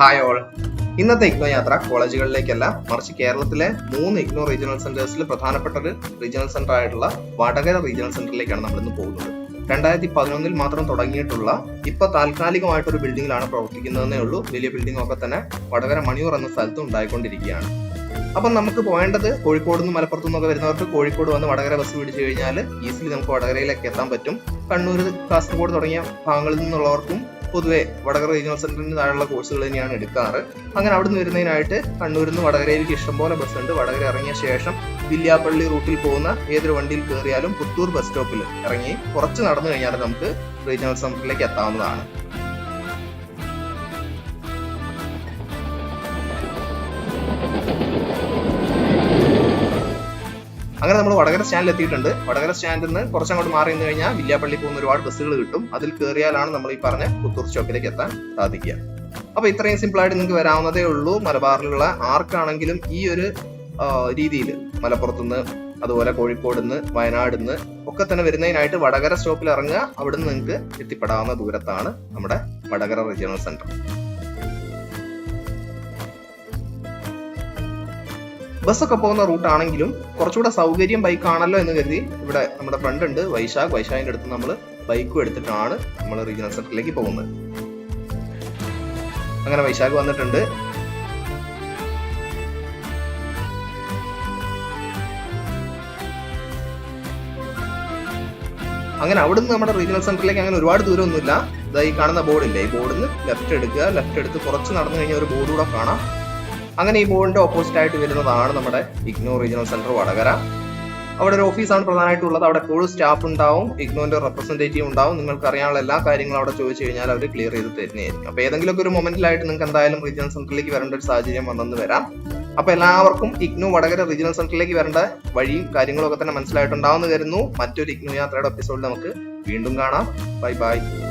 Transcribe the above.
Hi all ഇന്നത്തെ ഇഗ്നോ യാത്ര കോളേജുകളിലേക്കല്ല മറിച്ച് കേരളത്തിലെ മൂന്ന് ഇഗ്നോ റീജിയണൽ സെന്റേഴ്സിൽ പ്രധാനപ്പെട്ട ഒരു റീജിയണൽ സെന്റർ ആയിട്ടുള്ള വടകര റീജിയണൽ സെന്ററിലേക്കാണ് നമ്മൾ ഇന്ന് പോകുന്നത്. രണ്ടായിരത്തി പതിനൊന്നിൽ മാത്രം തുടങ്ങിയിട്ടുള്ള ഇപ്പൊ താൽക്കാലികമായിട്ടൊരു ബിൽഡിംഗിലാണ് പ്രവർത്തിക്കുന്നതെന്നേ ഉള്ളൂ. വലിയ ബിൽഡിംഗ് ഒക്കെ തന്നെ വടകര മണിയൂർ എന്ന സ്ഥലത്ത് ഉണ്ടായിക്കൊണ്ടിരിക്കുകയാണ്. അപ്പം നമുക്ക് പോകേണ്ടത് കോഴിക്കോട് നിന്ന് മലപ്പുറത്തു നിന്നൊക്കെ വരുന്നവർക്ക് കോഴിക്കോട് വന്ന് വടകര ബസ് പിടിച്ചു കഴിഞ്ഞാൽ ഈസിലി നമുക്ക് വടകരയിലേക്ക് എത്താൻ പറ്റും. കണ്ണൂർ കാസർഗോഡ് തുടങ്ങിയ ഭാഗങ്ങളിൽ നിന്നുള്ളവർക്കും പൊതുവെ വടകര റീജിയണൽ സെന്ററിന് താഴെയുള്ള കോഴ്സുകൾ തന്നെയാണ് എടുക്കാറ്. അങ്ങനെ അവിടെ നിന്ന് വരുന്നതിനായിട്ട് കണ്ണൂരിൽ നിന്ന് വടകരയിലേക്ക് ഇഷ്ടംപോലെ ഉണ്ട്. വടകര ഇറങ്ങിയ ശേഷം വില്യാപ്പള്ളി റൂട്ടിൽ പോകുന്ന ഏതൊരു വണ്ടിയിൽ കയറിയാലും പുത്തൂർ ബസ് സ്റ്റോപ്പിൽ ഇറങ്ങി കുറച്ച് നടന്നു കഴിഞ്ഞാൽ നമുക്ക് റീജിയണൽ സെന്ററിലേക്ക് എത്താവുന്നതാണ്. അങ്ങനെ നമ്മൾ വടകര സ്റ്റാൻഡിൽ എത്തിയിട്ടുണ്ട്. വടകര സ്റ്റാൻഡിൽ നിന്ന് കുറച്ചങ്ങോട്ട് മാറി നിന്ന് കഴിഞ്ഞാൽ വില്യാപ്പള്ളി പോകുന്ന ഒരുപാട് ബസ്സുകൾ കിട്ടും. അതിൽ കയറിയാലാണ് നമ്മൾ ഈ പറഞ്ഞ പുത്തൂർ സ്റ്റോപ്പിലേക്ക് എത്താൻ സാധിക്കുക. അപ്പൊ ഇത്രയും സിമ്പിൾ ആയിട്ട് നിങ്ങൾക്ക് വരാവുന്നതേ ഉള്ളൂ. മലബാറിലുള്ള ആർക്കാണെങ്കിലും ഈ ഒരു രീതിയിൽ മലപ്പുറത്തുനിന്ന് അതുപോലെ കോഴിക്കോട് നിന്ന് വയനാട് നിന്ന് ഒക്കെ തന്നെ വരുന്നതിനായിട്ട് വടകര സ്റ്റോപ്പിൽ ഇറങ്ങുക. അവിടുന്ന് നിങ്ങൾക്ക് എത്തിപ്പെടാവുന്ന ദൂരത്താണ് നമ്മുടെ വടകര റീജിയണൽ സെന്റർ ബസ്സൊക്കെ പോകുന്ന റൂട്ടാണെങ്കിലും കുറച്ചുകൂടെ സൗകര്യം ബൈക്ക് ആണല്ലോ എന്ന് കരുതി ഇവിടെ നമ്മുടെ ഫ്രണ്ട് ഉണ്ട്. വൈശാഖ്. വൈശാഖിന്റെ അടുത്ത് നമ്മൾ ബൈക്കും എടുത്തിട്ടാണ് നമ്മൾ റീജിയണൽ സെന്ററിലേക്ക് പോകുന്നത്. അങ്ങനെ വൈശാഖ് വന്നിട്ടുണ്ട്. അങ്ങനെ അവിടുന്ന് നമ്മുടെ റീജിയണൽ സെന്ററിലേക്ക് അങ്ങനെ ഒരുപാട് ദൂരമൊന്നുമില്ല. ഇതായി കാണുന്ന ബോർഡില്ലേ ഈ ബോർഡിൽ നിന്ന് ലെഫ്റ്റ് എടുക്കുക. ലെഫ്റ്റ് എടുത്ത് കുറച്ച് നടന്നു കഴിഞ്ഞാൽ ഒരു ബോർഡ് കൂടെ കാണാം. അങ്ങനെ ഈ ബോളിന്റെ ഓപ്പോസിറ്റ് ആയിട്ട് വരുന്നതാണ് നമ്മുടെ ഇഗ്നോ റീജിയണൽ സെന്റർ വടകര. അവിടെ ഒരു ഓഫീസാണ് പ്രധാനമായിട്ടുള്ളത്. അവിടെ എപ്പോഴും സ്റ്റാഫ് ഉണ്ടാവും. ഇഗ്നോന്റെ റെപ്രസെന്റേറ്റീവ് ഉണ്ടാവും. നിങ്ങൾക്ക് അറിയാനുള്ള എല്ലാ കാര്യങ്ങളും അവിടെ ചോദിച്ചു കഴിഞ്ഞാൽ അവർ ക്ലിയർ ചെയ്ത് തരുന്നതായിരിക്കും. അപ്പൊ ഏതെങ്കിലും ഒരു മൊമെന്റിലായിട്ട് നിങ്ങൾക്ക് എന്തായാലും റീജിയണൽ സെന്ററിലേക്ക് വരേണ്ട ഒരു സാഹചര്യം വന്നെന്ന് വരാം. അപ്പൊ എല്ലാവർക്കും ഇഗ്നു വടകര റീജിയണൽ സെന്ററിലേക്ക് വരേണ്ട വഴിയും കാര്യങ്ങളും ഒക്കെ തന്നെ മനസ്സിലായിട്ടുണ്ടാവുമെന്ന് കരുതുന്നു. മറ്റൊരു ഇഗ്നു യാത്രയുടെ എപ്പിസോഡിൽ നമുക്ക് വീണ്ടും കാണാം. Bye bye